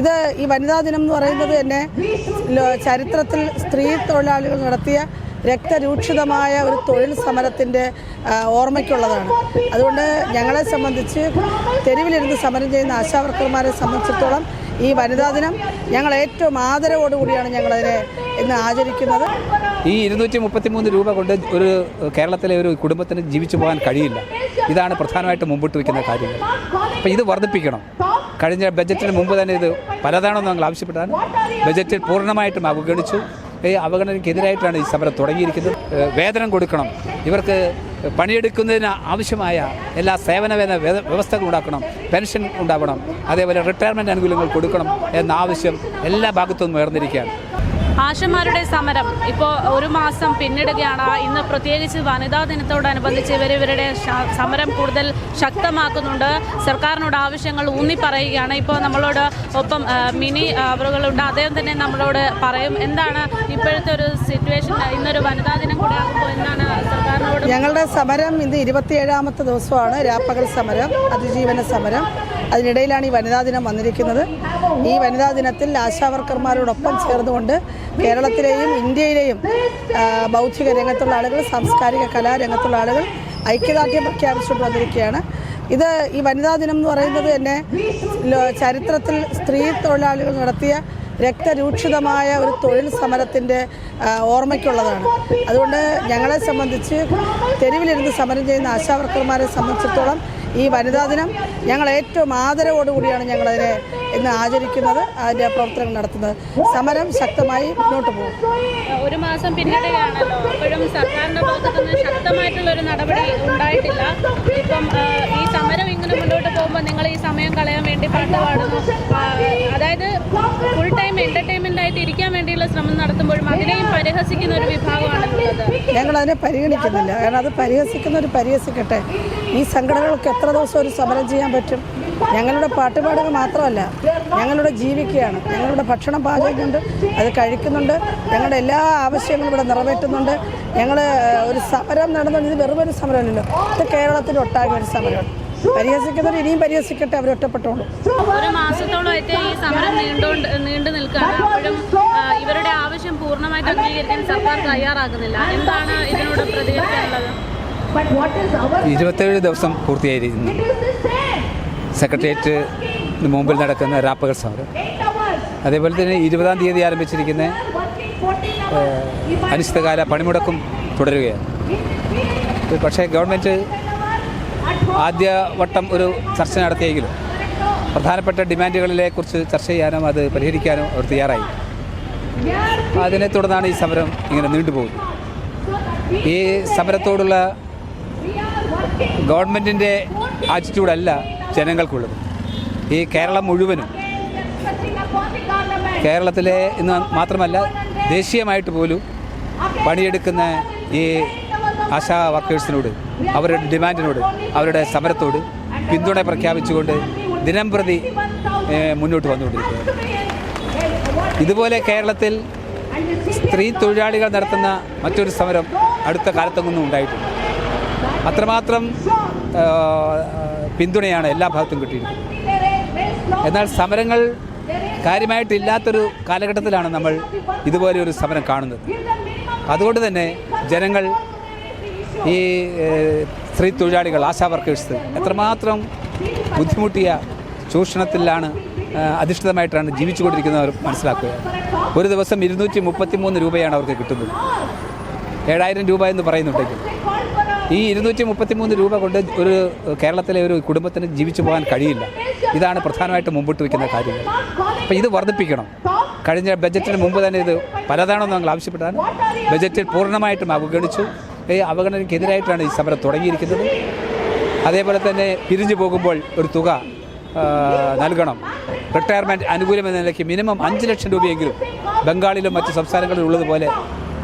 ഇത് ഈ വനിതാ ദിനം എന്ന് പറയുന്നത് തന്നെ ചരിത്രത്തിൽ സ്ത്രീ തൊഴിലാളികൾ നടത്തിയ രക്തരൂക്ഷിതമായ ഒരു തൊഴിൽ സമരത്തിന്റെ ഓർമ്മയ്ക്കുള്ളതാണ്. അതുകൊണ്ട് ഞങ്ങളെ സംബന്ധിച്ച് തെരുവിലിരുന്ന് സമരം ചെയ്യുന്ന ആശാവർക്കർമാരെ സംബന്ധിച്ചിടത്തോളം ഈ വനിതാ ദിനം ഞങ്ങൾ ഏറ്റവും ആദരവോടുകൂടിയാണ് ഞങ്ങളതിനെ ഇന്ന് ആചരിക്കുന്നത്. ഈ ഇരുന്നൂറ്റി മുപ്പത്തിമൂന്ന് രൂപ കൊണ്ട് ഒരു കേരളത്തിലെ ഒരു കുടുംബത്തിന് ജീവിച്ചു പോകാൻ കഴിയില്ല. ഇതാണ് പ്രധാനമായിട്ട് മുമ്പോട്ട് വയ്ക്കുന്ന കാര്യങ്ങൾ. അപ്പോൾ ഇത് വർദ്ധിപ്പിക്കണം. കഴിഞ്ഞ ബജറ്റിന് മുമ്പ് തന്നെ ഇത് പലതാണെന്ന് ഞങ്ങൾ ആവശ്യപ്പെട്ടാണ് ബജറ്റിൽ പൂർണമായിട്ടും അവഗണിച്ചു. അവഗണനയ്ക്കെതിരായിട്ടാണ് ഈ സമരം തുടങ്ങിയിരിക്കുന്നത്. വേതനം കൊടുക്കണം. ഇവർക്ക് പണിയെടുക്കുന്നതിന് ആവശ്യമായ എല്ലാ സേവന വ്യവസ്ഥകൾ ഉണ്ടാക്കണം. പെൻഷൻ ഉണ്ടാവണം. അതേപോലെ റിട്ടയർമെന്റ് ആനുകൂല്യങ്ങൾ കൊടുക്കണം എന്ന ആവശ്യം എല്ലാ ഭാഗത്തുനിന്നും ഉയർന്നിരിക്കുകയാണ്. ആശമാരുടെ സമരം ഇപ്പോൾ ഒരു മാസം പിന്നിടുകയാണ്. ഇന്ന് പ്രത്യേകിച്ച് വനിതാ ദിനത്തോടനുബന്ധിച്ച് ഇവർ ഇവരുടെ സമരം കൂടുതൽ ശക്തമാക്കുന്നുണ്ട്. സർക്കാരിനോട് ആവശ്യങ്ങൾ ഊന്നി പറയുകയാണ്. ഇപ്പോൾ നമ്മളോട് ഒപ്പം മിനി അവറുകളുണ്ട് അദ്ദേഹം തന്നെ നമ്മളോട് പറയും എന്താണ് ഇപ്പോഴത്തെ ഒരു സിറ്റുവേഷൻ ഇന്നൊരു വനിതാ ദിനം കൂടെ ആകുമ്പോൾ എന്താണ് സർക്കാരിനോട്? ഞങ്ങളുടെ സമരം ഇന്ന് ഇരുപത്തിയേഴാമത്തെ ദിവസമാണ്. രാപ്പകൽ സമരം അതിജീവന സമരം. അതിനിടയിലാണ് ഈ വനിതാ ദിനം വന്നിരിക്കുന്നത്. ഈ വനിതാ ദിനത്തിൽ ആശാവർക്കർമാരോടൊപ്പം ചേർന്നുകൊണ്ട് കേരളത്തിലെയും ഇന്ത്യയിലെയും ബൗദ്ധിക രംഗത്തുള്ള ആളുകൾ സാംസ്കാരിക കലാരംഗത്തുള്ള ആളുകൾ ഐക്യദാർഢ്യം പ്രഖ്യാപിച്ചുകൊണ്ട് വന്നിരിക്കുകയാണ്. ഇത് ഈ വനിതാ ദിനം എന്ന് പറയുന്നത് തന്നെ ചരിത്രത്തിൽ സ്ത്രീ തൊഴിലാളികൾ നടത്തിയ രക്തരൂക്ഷിതമായ ഒരു തൊഴിൽ സമരത്തിന്റെ ഓർമ്മയ്ക്കുള്ളതാണ്. അതുകൊണ്ട് ഞങ്ങളെ സംബന്ധിച്ച് തെരുവിലിരുന്ന് സമരം ചെയ്യുന്ന ആശാവർക്കർമാരെ സംബന്ധിച്ചിടത്തോളം ഈ വനിതാ ദിനം ഞങ്ങൾ ഏറ്റവും ആദരവോടുകൂടിയാണ് ഞങ്ങളതിനെ ഇന്ന് ആചരിക്കുന്നത് അതിന്റെ പ്രവർത്തനങ്ങൾ നടത്തുന്നത്. സമരം ശക്തമായി മുന്നോട്ട് പോകും. ഒരു മാസം പിന്നിടുകയാണല്ലോ. അപ്പോഴും സർക്കാരിന്റെ ഭാഗത്തുനിന്ന് ശക്തമായിട്ടുള്ള ഒരു നടപടി ഉണ്ടായിട്ടില്ല. ഇപ്പം ഈ സമരം ഇങ്ങനെ മുന്നോട്ട് പോകുമ്പോൾ നിങ്ങൾ ഈ സമയം കളയാൻ വേണ്ടി പാട്ട് പാടുന്നു. അതായത് ഫുൾ ടൈം എന്റർടൈൻമെന്റ് ആയിട്ട് ഇരിക്കാൻ വേണ്ടിയുള്ള ശ്രമം നടത്തുമ്പോഴും അതിനെയും പരിഹസിക്കുന്ന ഒരു വിഭാഗമാണ് ഞങ്ങൾ അതിനെ പരിഗണിക്കുന്നില്ല. കാരണം അത് പരിഹസിക്കുന്ന ഒരു പരിഹസിക്കട്ടെ. ഈ സംഘടനകൾക്ക് എത്ര ദിവസം ഒരു സമരം ചെയ്യാൻ പറ്റും? ഞങ്ങളുടെ പാട്ടുപാടുക മാത്രമല്ല ഞങ്ങളുടെ ജീവിക്കുകയാണ്. ഞങ്ങളുടെ ഭക്ഷണം പാചകമുണ്ട് അത് കഴിക്കുന്നുണ്ട്. ഞങ്ങളുടെ എല്ലാ ആവശ്യങ്ങളും ഇവിടെ നിറവേറ്റുന്നുണ്ട്. ഞങ്ങൾ ഒരു സമരം നടന്നുകൊണ്ട് ഇത് വെറും ഒരു സമരമല്ലല്ലോ. ഇത് കേരളത്തിൽ ഒട്ടാകെ ഒരു സമരമാണ് പരിഹസിക്കുന്നവർ ഇനിയും പരിഹസിക്കട്ടെ അവരൊറ്റപ്പെട്ടോളൂ ഒരു മാസത്തോളമായിട്ട് ഈ സമരം നീണ്ടുകൊണ്ട് നീണ്ടു നിൽക്കുകയാണ്. അപ്പോഴും ഇവരുടെ ആവശ്യം പൂർണമായിട്ട് അംഗീകരിക്കാൻ സർക്കാർ തയ്യാറാകുന്നില്ല. എന്താണ് ഇതിനോട് പ്രതികരിക്കാനുള്ളത്? ഇരുപത്തേഴ് ദിവസം പൂർത്തിയായിരിക്കുന്നു. സെക്രട്ടേറിയറ്റ് മുമ്പിൽ നടക്കുന്ന റാപ്പകൾ സമരം. അതേപോലെ തന്നെ ഇരുപതാം തീയതി ആരംഭിച്ചിരിക്കുന്ന അനിശ്ചിതകാല പണിമുടക്കും തുടരുകയാണ്. പക്ഷേ ഗവൺമെന്റ് ആദ്യ വട്ടം ഒരു ചർച്ച നടത്തിയെങ്കിലും പ്രധാനപ്പെട്ട ഡിമാൻഡുകളിലെ കുറിച്ച് ചർച്ച ചെയ്യാനും അത് പരിഹരിക്കാനും അവർ തയ്യാറായി. അതിനെ തുടർന്നാണ് ഈ സമരം ഇങ്ങനെ നീണ്ടുപോകുന്നത് ഈ സമരത്തോടുള്ള ഗവൺമെന്റിന്റെ ആറ്റിറ്റ്യൂഡല്ല ജനങ്ങൾക്കുള്ളത്. ഈ കേരളം മുഴുവനും കേരളത്തിലെ ഇന്ന് മാത്രമല്ല ദേശീയമായിട്ട് പോലും പണിയെടുക്കുന്ന ഈ ആശാ വർക്കേഴ്സിനോട് അവരുടെ ഡിമാൻഡിനോട് അവരുടെ സമരത്തോട് പിന്തുണ പ്രഖ്യാപിച്ചുകൊണ്ട് ദിനം പ്രതി മുന്നോട്ട് വന്നുകൊണ്ടിരിക്കുകയാണ്. ഇതുപോലെ കേരളത്തിൽ സ്ത്രീ തൊഴിലാളികൾ നടത്തുന്ന മറ്റൊരു സമരം അടുത്ത കാലത്തൊന്നും ഉണ്ടായിട്ടില്ല. അത്രമാത്രം പിന്തുണയാണ് എല്ലാ ഭാഗത്തും കിട്ടിയിരിക്കുന്നത് എന്നാൽ സമരങ്ങൾ കാര്യമായിട്ടില്ലാത്തൊരു കാലഘട്ടത്തിലാണ് നമ്മൾ ഇതുപോലെ ഒരു സമരം കാണുന്നത്. അതുകൊണ്ട് തന്നെ ജനങ്ങൾ ഈ സ്ത്രീ തൊഴിലാളികൾ ആശാ വർക്കേഴ്സ് എത്രമാത്രം ബുദ്ധിമുട്ടിയ ചൂഷണത്തിലാണ് അധിഷ്ഠിതമായിട്ടാണ് ജീവിച്ചുകൊണ്ടിരിക്കുന്നവർ മനസ്സിലാക്കുക. ഒരു ദിവസം ഇരുന്നൂറ്റി മുപ്പത്തി മൂന്ന് രൂപയാണ് അവർക്ക് കിട്ടുന്നത്. ഏഴായിരം രൂപ എന്ന് പറയുന്നുണ്ടെങ്കിൽ. ഈ ഇരുന്നൂറ്റി മുപ്പത്തി മൂന്ന് രൂപ കൊണ്ട് ഒരു കേരളത്തിലെ ഒരു കുടുംബത്തിന് ജീവിച്ചു പോകാൻ കഴിയില്ല. ഇതാണ് പ്രധാനമായിട്ട് മുമ്പോട്ട് വയ്ക്കുന്ന കാര്യങ്ങൾ. അപ്പോൾ ഇത് വർദ്ധിപ്പിക്കണം. കഴിഞ്ഞ ബജറ്റിന് മുമ്പ് തന്നെ ഇത് പലതാണെന്ന് ഞങ്ങൾ ആവശ്യപ്പെട്ടാണ് ബജറ്റിൽ പൂർണമായിട്ടും അവഗണിച്ചു. അവഗണനയ്ക്കെതിരായിട്ടാണ് ഈ സമരം തുടങ്ങിയിരിക്കുന്നത്. അതേപോലെ തന്നെ പിരിഞ്ഞു പോകുമ്പോൾ ഒരു തുക നൽകണം. റിട്ടയർമെന്റ് അനുകൂലം എന്ന നിലയ്ക്ക് മിനിമം അഞ്ച് ലക്ഷം രൂപയെങ്കിലും ബംഗാളിലും മറ്റ് സംസ്ഥാനങ്ങളിലും ഉള്ളതുപോലെ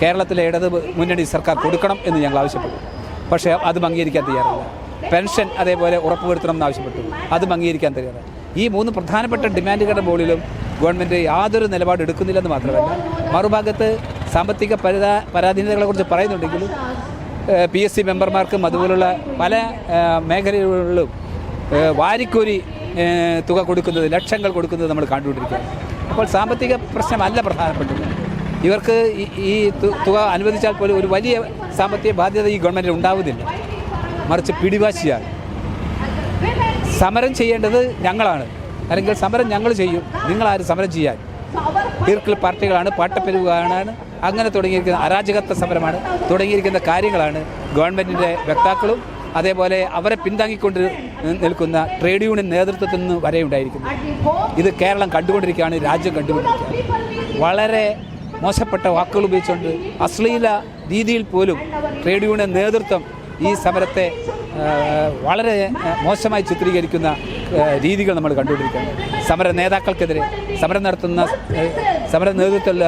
കേരളത്തിലെ ഇടത് മുന്നണി സർക്കാർ കൊടുക്കണം എന്ന് ഞങ്ങൾ ആവശ്യപ്പെട്ടു. പക്ഷേ അതും അംഗീകരിക്കാൻ തയ്യാറില്ല. പെൻഷൻ അതേപോലെ ഉറപ്പുവരുത്തണം എന്ന് ആവശ്യപ്പെട്ടു. അതും അംഗീകരിക്കാൻ തയ്യാറല്ല. ഈ മൂന്ന് പ്രധാനപ്പെട്ട ഡിമാൻഡുകളുടെ മുകളിലും ഗവൺമെന്റ് യാതൊരു നിലപാട് എടുക്കുന്നില്ലെന്ന് മാത്രമല്ല മറുഭാഗത്ത് സാമ്പത്തിക പരാ പരാധീനതകളെക്കുറിച്ച് പറയുന്നുണ്ടെങ്കിലും പി എസ് സി മെമ്പർമാർക്കും അതുപോലുള്ള പല മേഖലകളിലും വാരിക്കോരി തുക കൊടുക്കുന്നത് ലക്ഷങ്ങൾ കൊടുക്കുന്നത് നമ്മൾ കണ്ടുകൊണ്ടിരിക്കുകയാണ്. അപ്പോൾ സാമ്പത്തിക പ്രശ്നമല്ല പ്രധാനപ്പെട്ടത്. ഇവർക്ക് ഈ തുക അനുവദിച്ചാൽ പോലും ഒരു വലിയ സാമ്പത്തിക ബാധ്യത ഈ ഗവൺമെന്റ് ഉണ്ടാവുന്നില്ല. മറിച്ച് പിടിവാശിയാണ്. സമരം ചെയ്യേണ്ടത് ഞങ്ങളാണ്. അല്ലെങ്കിൽ സമരം ഞങ്ങൾ ചെയ്യും. നിങ്ങളാരും സമരം ചെയ്യാൻ. തീർക്കൽ പാർട്ടികളാണ് പാട്ടപ്പെരുവാണ് അങ്ങനെ തുടങ്ങിയിരിക്കുന്ന അരാജകത്വ സമരമാണ്. തുടങ്ങിയിരിക്കുന്ന കാര്യങ്ങളാണ് ഗവൺമെന്റിന്റെ വക്താക്കളും അതേപോലെ അവരെ പിന്താങ്ങിക്കൊണ്ട് നിൽക്കുന്ന ട്രേഡ് യൂണിയൻ നേതൃത്വത്തിൽ നിന്ന് വരെ ഉണ്ടായിരിക്കുന്നു ഇത് കേരളം കണ്ടുകൊണ്ടിരിക്കുകയാണ് രാജ്യം കണ്ടുകൊണ്ടിരിക്കുകയാണ്. വളരെ മോശപ്പെട്ട വാക്കുകൾ ഉപയോഗിച്ചുകൊണ്ട് അശ്ലീല രീതിയിൽ പോലും ട്രേഡ് യൂണിയൻ നേതൃത്വം ഈ സമരത്തെ വളരെ മോശമായി ചിത്രീകരിക്കുന്ന രീതികൾ നമ്മൾ കണ്ടുകൊണ്ടിരിക്കുകയാണ്. സമര നേതാക്കൾക്കെതിരെ സമരം നടത്തുന്ന സമര നേതൃത്വമുള്ള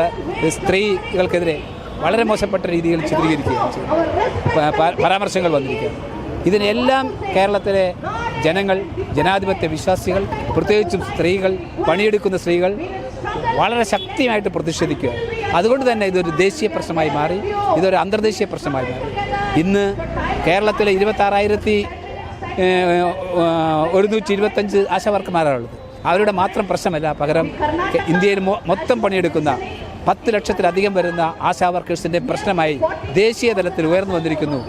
സ്ത്രീകൾക്കെതിരെ വളരെ മോശപ്പെട്ട രീതിയിൽ ചിത്രീകരിക്കുകയാണ് പരാമർശങ്ങൾ വന്നിരിക്കുകയാണ്. ഇതിനെല്ലാം കേരളത്തിലെ ജനങ്ങൾ ജനാധിപത്യ വിശ്വാസികൾ പ്രത്യേകിച്ചും സ്ത്രീകൾ പണിയെടുക്കുന്ന സ്ത്രീകൾ വളരെ ശക്തിയായിട്ട് പ്രതിഷേധിക്കുക. അതുകൊണ്ട് തന്നെ ഇതൊരു ദേശീയ പ്രശ്നമായി മാറി ഇതൊരു അന്തർദേശീയ പ്രശ്നമായി മാറി. ഇന്ന് കേരളത്തിലെ ഇരുപത്താറായിരത്തി ഒരുന്നൂറ്റി ഇരുപത്തഞ്ച് ആശാവർക്കന്മാരാണുള്ളത് അവരുടെ മാത്രം പ്രശ്നമല്ല പകരം ഇന്ത്യയിൽ മൊത്തം പണിയെടുക്കുന്ന പത്ത് ലക്ഷത്തിലധികം വരുന്ന ആശാ വർക്കേഴ്സിന്റെ പ്രശ്നമായി ദേശീയ തലത്തിൽ ഉയർന്നു വന്നിരിക്കുന്നു.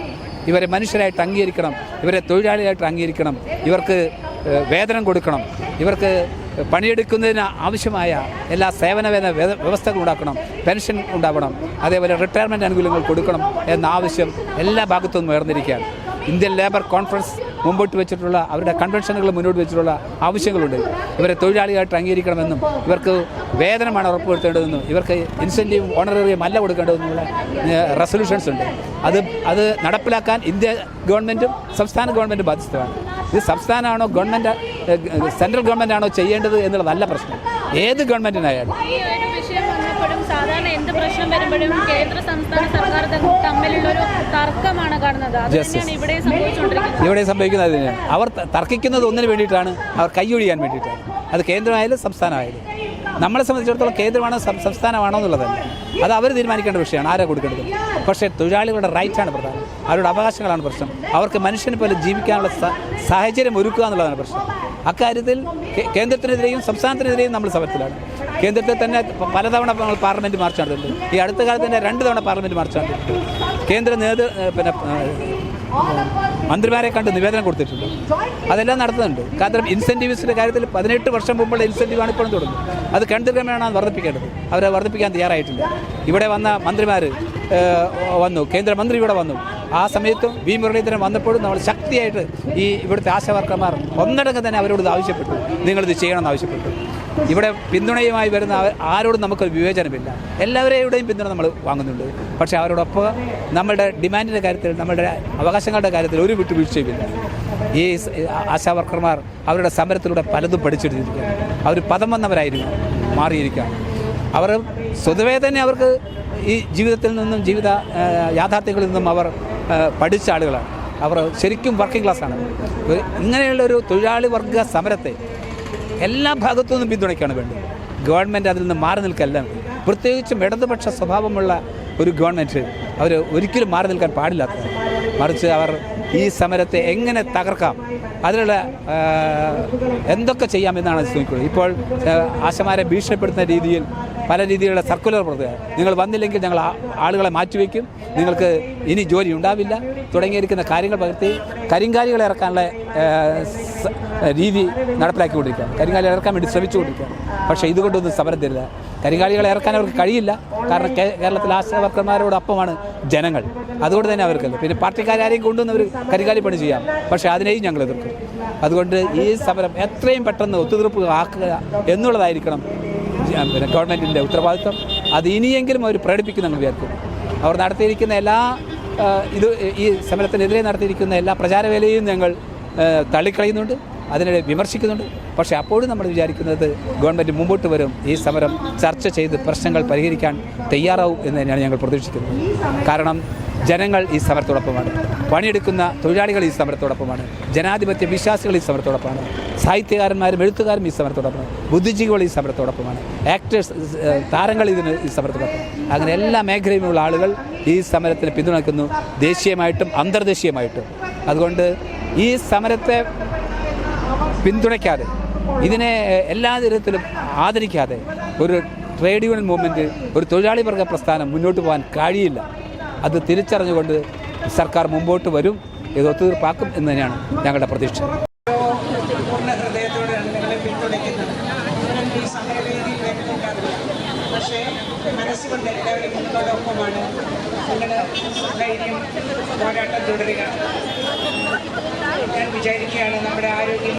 ഇവരെ മനുഷ്യരായിട്ട് അംഗീകരിക്കണം ഇവരെ തൊഴിലാളിയായിട്ട് അംഗീകരിക്കണം ഇവർക്ക് വേതനം കൊടുക്കണം ഇവർക്ക് പണിയെടുക്കുന്നതിന് ആവശ്യമായ എല്ലാ സേവന വ്യവസ്ഥകൾ ഉണ്ടാക്കണം പെൻഷൻ ഉണ്ടാവണം അതേപോലെ റിട്ടയർമെന്റ് ആനുകൂല്യങ്ങൾ കൊടുക്കണം എന്ന ആവശ്യം എല്ലാ ഭാഗത്തു നിന്നും ഉയർന്നിരിക്കുകയാണ്. ഇന്ത്യൻ ലേബർ കോൺഫറൻസ് മുമ്പോട്ട് വെച്ചിട്ടുള്ള അവരുടെ കൺവെൻഷനുകൾ മുന്നോട്ട് വെച്ചിട്ടുള്ള ആവശ്യങ്ങളുണ്ട്. ഇവരെ തൊഴിലാളികളായിട്ട് അംഗീകരിക്കണമെന്നും ഇവർക്ക് വേതനമാണ് ഉറപ്പുവരുത്തേണ്ടതെന്നും ഇവർക്ക് ഇൻസെന്റീവ് ഓണറേറിയം അല്ല കൊടുക്കേണ്ടതെന്നുള്ള റെസൊല്യൂഷൻസ് ഉണ്ട്. അത് അത് നടപ്പിലാക്കാൻ ഇന്ത്യ ഗവൺമെന്റും സംസ്ഥാന ഗവൺമെന്റും ബാധ്യസ്ഥമാണ് ഇത് സംസ്ഥാനമാണോ ഗവൺമെന്റ് സെൻട്രൽ ഗവൺമെന്റ് ആണോ ചെയ്യേണ്ടത് എന്നുള്ളതല്ല പ്രശ്നം. ഏത് ഗവൺമെന്റിനായാലും പ്രശ്നം വരുമ്പോഴും കേന്ദ്ര സംസ്ഥാന സർക്കാർ തമ്മിലുള്ള ഒരു തർക്കമാണ് കാണുന്നത്. അത്. തന്നെയാണ് ഇവിടെ സംഭവിച്ചുകൊണ്ടിരിക്കുന്നത്. ഇവിടെ സംഭവിക്കുന്നത് അവർ തർക്കിക്കുന്നത് ഒന്നിനു വേണ്ടിയിട്ടാണ്. അവർ കൈയൊഴിയാൻ വേണ്ടിയിട്ടാണ്. അത് കേന്ദ്രമായാലും സംസ്ഥാനമായാലും. നമ്മളെ സംബന്ധിച്ചിടത്തോളം കേന്ദ്രമാണോ സംസ്ഥാനമാണോ എന്നുള്ളതല്ല. അത് അവർ തീരുമാനിക്കേണ്ട വിഷയമാണ്. ആരാ കൊടുക്കേണ്ടത്? പക്ഷേ തൊഴിലാളികളുടെ റൈറ്റാണ് പ്രധാനം. അവരുടെ അവകാശങ്ങളാണ് പ്രശ്നം. അവർക്ക് മനുഷ്യനെ പോലെ ജീവിക്കാനുള്ള സാഹചര്യം ഒരുക്കുക എന്നുള്ളതാണ് പ്രശ്നം. അക്കാര്യത്തിൽ കേന്ദ്രത്തിനെതിരെയും സംസ്ഥാനത്തിനെതിരെയും നമ്മൾ സമരത്തിലാണ്. കേന്ദ്രത്തിൽ തന്നെ പലതവണ പാർലമെന്റ് പാർലമെന്റ് മാർച്ച് നടത്തുന്നുണ്ട്. ഈ അടുത്ത കാലത്ത് തന്നെ രണ്ട് തവണ പാർലമെന്റ് മാർച്ച് നടത്തിയിട്ടുണ്ട്. കേന്ദ്ര നേതൃ പിന്നെ മന്ത്രിമാരെ കണ്ട് നിവേദനം കൊടുത്തിട്ടുണ്ട്. അതെല്ലാം നടത്തുന്നുണ്ട്. കാരണം ഇൻസെന്റീവ്സിന്റെ കാര്യത്തിൽ പതിനെട്ട് വർഷം മുമ്പുള്ള ഇൻസെന്റീവാണ് ഇപ്പോഴും തുടങ്ങുന്നത്. അത് കേന്ദ്രക്രമേണ വർദ്ധിപ്പിക്കേണ്ടത്. അവരെ വർദ്ധിപ്പിക്കാൻ തയ്യാറായിട്ടില്ല. ഇവിടെ വന്ന മന്ത്രിമാർ വന്നു. കേന്ദ്രമന്ത്രി ഇവിടെ വന്നു. ആ സമയത്തും വി മുരളീധരൻ വന്നപ്പോഴും നമ്മൾ ശക്തിയായിട്ട് ഈ ഇവിടുത്തെ ആശാവർക്കർമാർ ഒന്നടങ്കം തന്നെ അവരോട് ആവശ്യപ്പെട്ടു. നിങ്ങളിത് ചെയ്യണമെന്ന് ആവശ്യപ്പെട്ടു. ഇവിടെ പിന്തുണയുമായി വരുന്ന ആരോടും നമുക്ക് വിവേചനമില്ല. എല്ലാവരെയുടെയും പിന്തുണ നമ്മൾ വാങ്ങുന്നുണ്ട്. പക്ഷേ അവരോടൊപ്പം നമ്മളുടെ ഡിമാൻഡിന്റെ കാര്യത്തിൽ നമ്മളുടെ അവകാശങ്ങളുടെ കാര്യത്തിൽ ഒരു വിട്ടുവീഴ്ചയുമില്ല. ഈ ആശാവർക്കർമാർ അവരുടെ സമരത്തിലൂടെ പലതും പഠിച്ചെടുത്തിരിക്കുകയാണ്. അവർ പദം വന്നവരായിരുന്നു മാറിയിരിക്കുകയാണ്. അവർ സ്വതവേ തന്നെ അവർക്ക് ഈ ജീവിതത്തിൽ നിന്നും ജീവിത യാഥാർത്ഥ്യങ്ങളിൽ നിന്നും അവർ പഠിച്ച ആളുകളാണ്. അവർ ശരിക്കും വർക്കിംഗ് ക്ലാസ്സാണ് ഇങ്ങനെയുള്ള ഒരു തൊഴിലാളി വർഗ സമരത്തെ എല്ലാ ഭാഗത്തു നിന്നും പിന്തുണയ്ക്കാണ് വേണ്ടത്. ഗവൺമെന്റ് അതിൽ നിന്ന് മാറി നിൽക്കല്ല. പ്രത്യേകിച്ചും ഇടതുപക്ഷ സ്വഭാവമുള്ള ഒരു ഗവൺമെന്റ് അവർ ഒരിക്കലും മാറി നിൽക്കാൻ പാടില്ലാത്ത മറിച്ച് അവർ ഈ സമരത്തെ എങ്ങനെ തകർക്കാം അതിനുള്ള എന്തൊക്കെ ചെയ്യാമെന്നാണ് ശ്രമിക്കുന്നത് ഇപ്പോൾ ആശമാരെ ഭീഷണിപ്പെടുത്തുന്ന രീതിയിൽ പല രീതിയിലുള്ള സർക്കുലർ പുറത്തുക നിങ്ങൾ വന്നില്ലെങ്കിൽ ഞങ്ങൾ ആളുകളെ മാറ്റിവെക്കും. നിങ്ങൾക്ക് ഇനി ജോലി ഉണ്ടാവില്ല. തുടങ്ങിയിരിക്കുന്ന കാര്യങ്ങൾ പകർത്തി കരിങ്കാലികളെ ഇറക്കാനുള്ള രീതി നടപ്പിലാക്കി രീതി നടപ്പിലാക്കിക്കൊണ്ടിരിക്കുക കരിങ്കാലികളെ ഇറക്കാൻ വേണ്ടി ശ്രമിച്ചുകൊണ്ടിരിക്കുകയാണ്. പക്ഷേ ഇതുകൊണ്ടൊന്നും സമരം തരില്ല. കരിങ്കാലികളെ ഇറക്കാൻ അവർക്ക് കഴിയില്ല. കാരണം കേരളത്തിലെ കേരളത്തിലെ ആശാവർക്കന്മാരോടൊപ്പമാണ് ജനങ്ങൾ. അതുകൊണ്ട് തന്നെ അവർക്കല്ല. പിന്നെ പാർട്ടിക്കാരെയും കൊണ്ടുവന്ന് അവർ കരിങ്കാലി പണി ചെയ്യാം. പക്ഷേ അതിനെയും ഞങ്ങൾ എതിർക്കും. അതുകൊണ്ട് ഈ സമരം എത്രയും പെട്ടെന്ന് ഒത്തുതീർപ്പ് ആക്കുക എന്നുള്ളതായിരിക്കണം പിന്നെ ഗവൺമെന്റിന്റെ ഉത്തരവാദിത്വം. അത് ഇനിയെങ്കിലും അവർ പ്രകടിപ്പിക്കുമെന്ന് വിചാരിക്കും. അവർ നടത്തിയിരിക്കുന്ന എല്ലാ ഇത് ഈ സമരത്തിനെതിരെ നടത്തിയിരിക്കുന്ന എല്ലാ പ്രചാരവേലയും ഞങ്ങൾ തള്ളിക്കളയുന്നുണ്ട്. അതിനെ വിമർശിക്കുന്നുണ്ട്. പക്ഷേ അപ്പോഴും നമ്മൾ വിചാരിക്കുന്നത് ഗവൺമെന്റ് മുമ്പോട്ട് വരും. ഈ സമരം ചർച്ച ചെയ്ത് പ്രശ്നങ്ങൾ പരിഹരിക്കാൻ തയ്യാറാവും എന്ന് തന്നെയാണ് ഞങ്ങൾ പ്രതീക്ഷിക്കുന്നത്. കാരണം ജനങ്ങൾ ഈ സമരത്തോടൊപ്പമാണ്. പണിയെടുക്കുന്ന തൊഴിലാളികൾ ഈ സമരത്തോടൊപ്പമാണ്. ജനാധിപത്യ വിശ്വാസികൾ ഈ സമരത്തോടൊപ്പമാണ്. സാഹിത്യകാരന്മാരും എഴുത്തുകാരും ഈ സമരത്തോടൊപ്പമാണ്. ബുദ്ധിജീവികൾ ഈ സമരത്തോടൊപ്പമാണ്. ആക്ടേഴ്സ് താരങ്ങൾ ഇതിന് ഈ സമരത്തോടൊപ്പം. അങ്ങനെ എല്ലാ മേഖലയിലുമുള്ള ആളുകൾ ഈ സമരത്തിന് പിന്തുണയ്ക്കുന്നു. ദേശീയമായിട്ടും അന്തർദേശീയമായിട്ടും. അതുകൊണ്ട് ഈ സമരത്തെ പിന്തുണയ്ക്കാതെ ഇതിനെ എല്ലാ തരത്തിലും ആദരിക്കാതെ ഒരു ട്രേഡ് യൂണിയൻ മൂവ്മെന്റ് ഒരു തൊഴിലാളി വർഗ പ്രസ്ഥാനം മുന്നോട്ട് പോകാൻ കഴിയില്ല. അത് തിരിച്ചറിഞ്ഞുകൊണ്ട് സർക്കാർ മുമ്പോട്ട് വരും ഇത് ഒത്തുതീർപ്പാക്കും എന്ന് തന്നെയാണ് ഞങ്ങളുടെ പ്രതീക്ഷ. പക്ഷേ ധൈര്യം പോരാട്ടം തുടരുക. ഞാൻ വിചാരിക്കുകയാണ് നമ്മുടെ ആരോഗ്യം